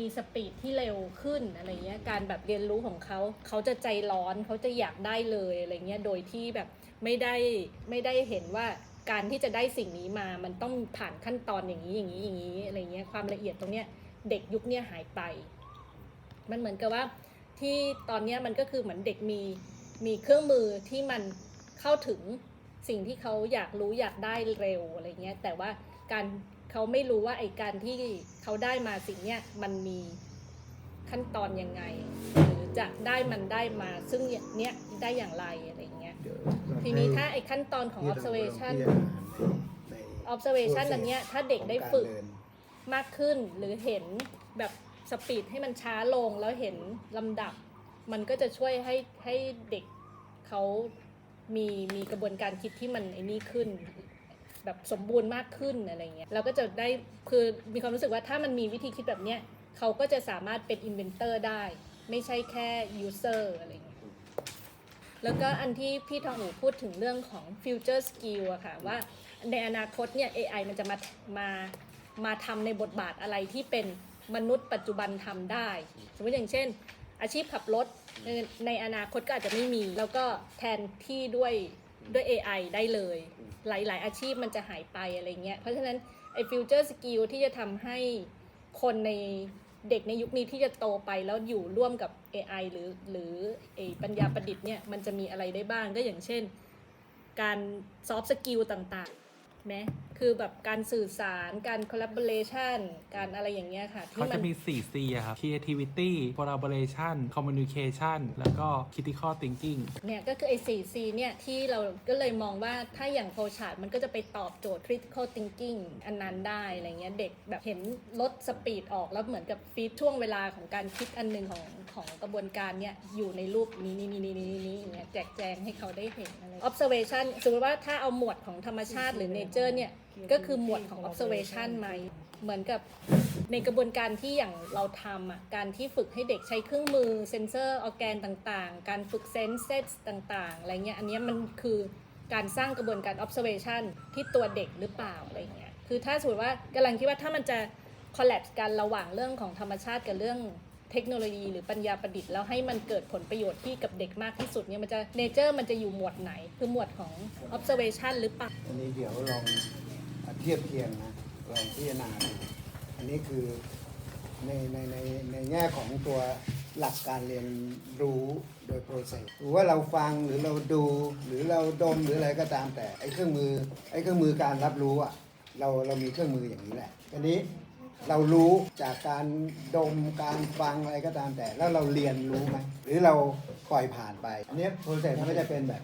มีสปีดที่เร็วขึ้นอะไรเงี้ยการแบบเรียนรู้ของเขาเขาจะใจร้อนเขาจะอยากได้เลยอะไรเงี้ยโดยที่แบบไม่ได้ไม่ได้เห็นว่าการที่จะได้สิ่งนี้มามันต้องผ่านขั้นตอนอย่างนี้อย่างนี้อย่างนี้อะไรเงี้ยความละเอียดตรงเนี้ยเด็กยุคเนี้ยหายไป มันเหมือนกับว่าที่ตอนเนี้ยมันก็คือเหมือนเด็กมีมีเครื่องมือที่มันเข้าถึงสิ่งที่เขาอยากรู้อยากได้เร็วอะไรเงี้ยแต่ว่าการ เขาไม่รู้ว่าไอ้การที่เขาได้มาสิ่งเนี้ยมันมีขั้นตอนยังไง หรือจะได้มันได้มาซึ่งเนี้ยได้อย่างไรอะไรเงี้ยเดี๋ยวทีนี้ถ้าไอ้ขั้นตอนของ observation observation อันเนี้ยถ้าเด็กได้ฝึกมากขึ้นหรือเห็นแบบสปีดให้มันช้าลงแล้วเห็นลำดับ มันก็จะช่วยให้ให้เด็กเขามีมีกระบวนการคิดที่มันไอ้นี่ขึ้น แบบสมบูรณ์มากขึ้นอะไรเงี้ยเราก็จะได้คือมีความรู้สึกว่าถ้ามันมีวิธีคิดแบบเนี้ยเขาก็จะสามารถเป็นอินเวนเตอร์ได้ ไม่ใช่แค่ยูเซอร์อะไรเงี้ยแล้วก็อันที่พี่ทองอูพูดถึงเรื่องของ future skill อะค่ะว่าในอนาคตเนี่ย AI มันจะมามามาทำในบทบาทอะไรที่เป็นมนุษย์ปัจจุบันทำได้ สมมติอย่างเช่น อาชีพขับรถในอนาคตก็อาจจะไม่มี แล้วก็แทนที่ด้วย ด้วย AI ได้เลย หลาย ๆ อาชีพมันจะหายไปอะไรเงี้ย เพราะฉะนั้นไอ้ฟิวเจอร์สกิลที่จะทำให้คนในเด็กในยุคนี้ที่จะโตไปแล้วอยู่ร่วมกับ AI หรือหรือไอ้ปัญญาประดิษฐ์เนี่ยมันจะมีอะไรได้บ้างก็อย่างเช่น การซอฟต์สกิลต่างๆไหม คือแบบการสื่อสารการ collaboration การอะไรอย่างเงี้ยค่ะที่เขามัจะนมี 4 C อะครับ creativity collaboration communication แล้วก็ critical thinking เนี่ยก็คือไอ้ 4C เนี่ยที่เราก็เลยมองว่าถ้าอย่างโฟชาร์ดมันก็จะไปตอบโจทย์ critical thinking อันนั้นได้อะไรเงี้ยเด็กแบบเห็นลดสปีดออกแล้วเหมือนกับฟีดช่วงเวลาของการคิดอันหนึ่งของของกระบวนการเนี่ยอยู่ในรูปนี้นี้นี้นี้นี้นี้อย่างเงี้ยแจกแจงให้เขาได้เห็นอะไร observation สมมติว่าถ้าเอาหมวดของธรรมชาติหรือ nature เนี่ย ก็คือหมวดของ observation ไหม เหมือนกับในกระบวนการที่อย่างเราทำอะ การที่ฝึกให้เด็กใช้เครื่องมือเซนเซอร์ออแกนต่างๆ การฝึกเซนเซสต่างๆ อะไรเงี้ย อันเนี้ยมันคือการสร้างกระบวนการ observation ที่ตัวเด็กหรือเปล่าอะไรเงี้ย คือถ้าสมมติว่ากำลังคิดว่าถ้ามันจะ collapse กันระหว่างเรื่องของธรรมชาติกับเรื่องเทคโนโลยีหรือปัญญาประดิษฐ์แล้วให้มันเกิดผลประโยชน์ที่กับเด็กมากที่สุดเนี่ยมันจะ nature มันจะอยู่หมวดไหน คือหมวดของ observation หรือเปล่าอันนี้เดี๋ยวลอง เทียบเคียงนะลองพิจารณาดูอันนี้คือในในในในแง่ของตัวหลักการเรียนรู้โดย process หรือว่าเราฟังหรือเราดูหรือเราดมหรืออะไรก็ตามแต่ไอ้เครื่องมือไอ้เครื่องมือการรับรู้อะเราเรามีเครื่องมืออย่างนี้แหละอันนี้เรารู้จากการดมการฟังอะไรก็ตามแต่ แล้วเราเรียนรู้ไหมหรือเราปล่อยผ่านไปอันนี้ process มันก็จะเป็นแบบ